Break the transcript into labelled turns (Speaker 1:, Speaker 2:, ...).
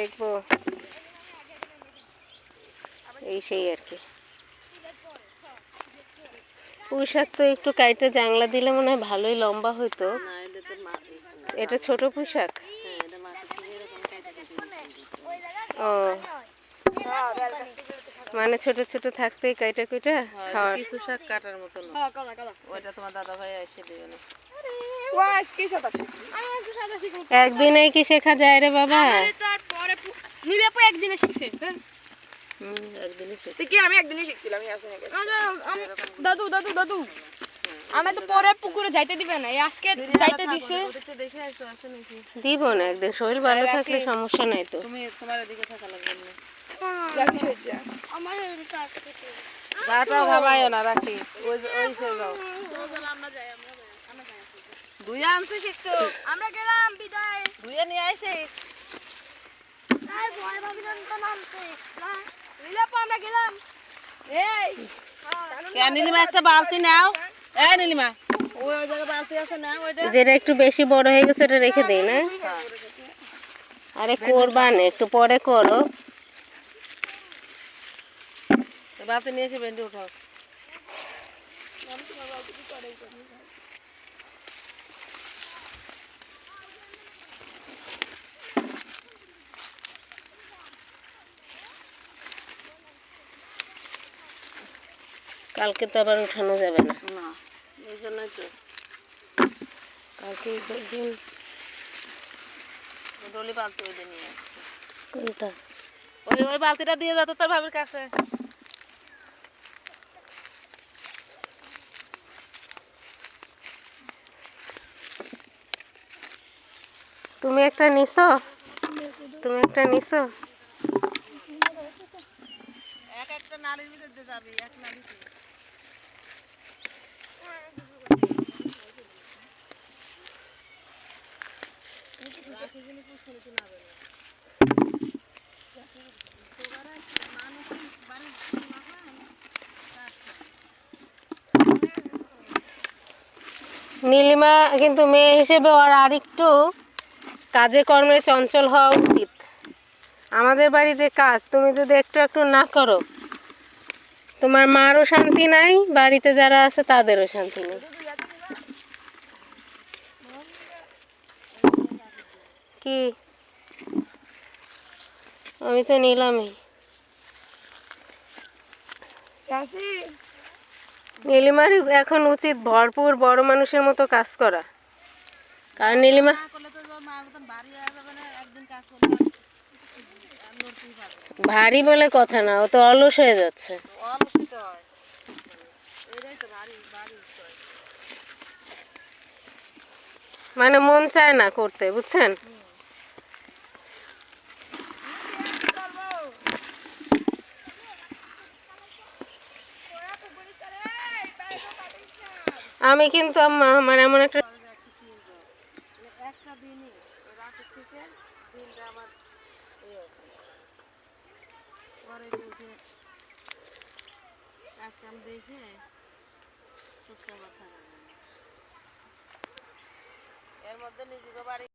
Speaker 1: দেখব। এই সেই আর কি। পুঁই শাক তো একটু কাইটে জাংলা দিলে মনে হয় ভালোই লম্বা হইতো।
Speaker 2: এটা
Speaker 1: ছোট পুঁই শাক
Speaker 2: হ্যাঁ এটা মাটি থেকে এরকম কেটে কেটে
Speaker 1: ও। মানে ছোট ছোট থাকতেই কাইটা কুইটা খাওয়ার।
Speaker 2: কিছু শাক কাটার মতো না ওইটা তোমার দাদা ভাই এসে দেবে না।
Speaker 1: একদিনেই কি শেখা যায় রে বাবা?
Speaker 3: নীলাপু একদিনে শিখছে হ্যাঁ?
Speaker 4: আমি একদিনই শিখছিলাম
Speaker 3: দাদু দাদু দাদু আমি তো পরে পুকুরে যাইতে দিবে না আজকে যাইতে দিছে।
Speaker 2: ওদেরকে দেখে আসো আছে নাকি?
Speaker 1: দিব না একদিন শরীর ভালো থাকলে সমস্যা নাই তো।
Speaker 2: তুমি তোমার এদিকে থাকা লাগবে না।
Speaker 3: আমার
Speaker 2: ভাবাইও না। রাখি। ওই ওই
Speaker 3: গেলাম বিদায়
Speaker 2: দুইয়ে নিয়ে আইছে
Speaker 3: তাই ভয় ভাবিলাম তো নামতে নীলাপু আমরা গেলাম।
Speaker 4: এই,
Speaker 2: নীলিমা একটা বালতি নাও? এ নীলিমা ওই ওই জায়গায় বালতি আছে না ওইটা।
Speaker 1: যেটা একটু বেশি বড় হয়ে গেছে ওটা রেখে দেই না? আরে করবান একটু পরে করো।
Speaker 2: বালতি নিয়ে এসে বেন্ডি উঠাও।
Speaker 1: কালকে তো আবার উঠানো যাবে না।
Speaker 2: না এই জন্যই তো।
Speaker 1: কালকে দিন।
Speaker 2: ডলি বালতি নিয়ে
Speaker 1: কোনটা?
Speaker 2: ওই ওই বালতিটা দিয়ে যাতো তোর ভাবির কাছে।
Speaker 1: তুমি একটা নিছো? তুমি একটা নিছো?
Speaker 2: এক একটা নালীর ভিতর দিয়ে যাবি এক নালীতে।
Speaker 1: নীলিমা, কিন্তু মেয়ে হিসেবে ওর আরেকটু কাজে কর্মে চঞ্চল হওয়া উচিত। আমাদের বাড়ি যে কাজ, তুমি যদি একটু একটু না করো তোমার মারও শান্তি নাই বাড়িতে যারা আছে তাদেরও শান্তি নেই। কি? আমি তো নিলামই।
Speaker 4: চাচি,
Speaker 1: নীলিমারই এখন উচিত ভরপুর বড় মানুষের মতো কাজ করা। কারণ নীলিমা। ভারী বলে কথা না ও তো অলস হয়ে যাচ্ছে।
Speaker 2: হয় এটাই তো ভারী ভারী হয়।
Speaker 1: মানে মন চায় না করতে বুঝছেন আমি কিন্তু আমার এমন একটা
Speaker 2: একটা দিনই রাতের থেকে দিনটা আমার পরে উঠে কাজ কাম দেখে কথা। এর মধ্যে নিজেকে বাড়ি